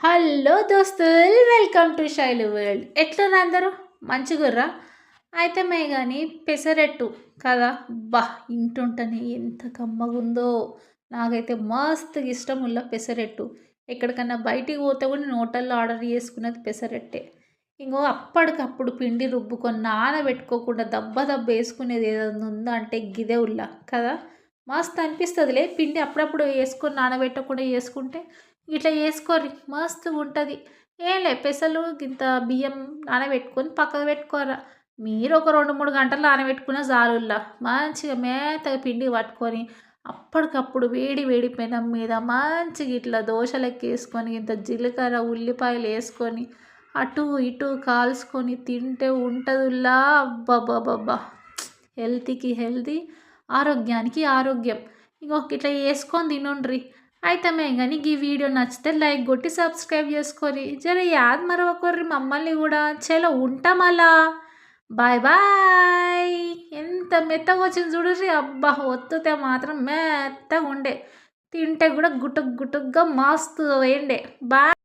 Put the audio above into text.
Hello దోస్తులు welcome to Shailu world. ఎట్లున్నారు అందరూ? మంచిగుర్రా? అయితే మే కానీ పెసరెట్టు కదా? బా ఇంటుంటేనే ఎంత కమ్మగుందో. నాకైతే మస్తు ఇష్టం ఉల్ల పెసరెట్టు. ఎక్కడికన్నా బయటికి పోతే కూడా నేను హోటల్లో ఆర్డర్ చేసుకున్నది పెసరెట్టే. ఇంకో అప్పటికప్పుడు పిండి రుబ్బుకొని నానబెట్టుకోకుండా దెబ్బ దెబ్బ వేసుకునేది ఏదైనా ఉందా అంటే గిదే ఉల్ల కదా? మస్తు అనిపిస్తుందిలే. పిండి అప్పుడప్పుడు వేసుకొని నానబెట్టకుండా వేసుకుంటే ఇట్లా చేసుకోర్రి మస్తు ఉంటుంది. ఏం లే పెసలు ఇంత బియ్యం నానబెట్టుకొని పక్కకు పెట్టుకోరా మీరు ఒక రెండు మూడు గంటలు నానబెట్టుకున్న జాలుల్లా. మంచిగా మేతగా పిండి పట్టుకొని అప్పటికప్పుడు వేడి వేడి పెనం మీద మంచిగా ఇట్లా దోశలకి వేసుకొని ఇంత జీలకర్ర ఉల్లిపాయలు వేసుకొని అటు ఇటు కాల్చుకొని తింటే ఉంటుందిలా అబ్బాబ్బాబ్బా హెల్తీకి హెల్తీ ఆరోగ్యానికి ఆరోగ్యం. ఇంకొక ఇట్లా వేసుకొని తినుండ్రి. అయితే కానీ ఈ వీడియో నచ్చితే లైక్ కొట్టి సబ్స్క్రైబ్ చేసుకోరి. జర యాద్ మరొకరి మమ్మల్ని కూడా చలో ఉంటాం అలా బాయ్ బాయ్. ఎంత మెత్తగా వచ్చింది చూడరి అబ్బా ఒత్తుతే మాత్రం మెత్తగా ఉండే. తింటే కూడా గుటుక్ గుటుక్గా మస్తు వేయండే బాయ్.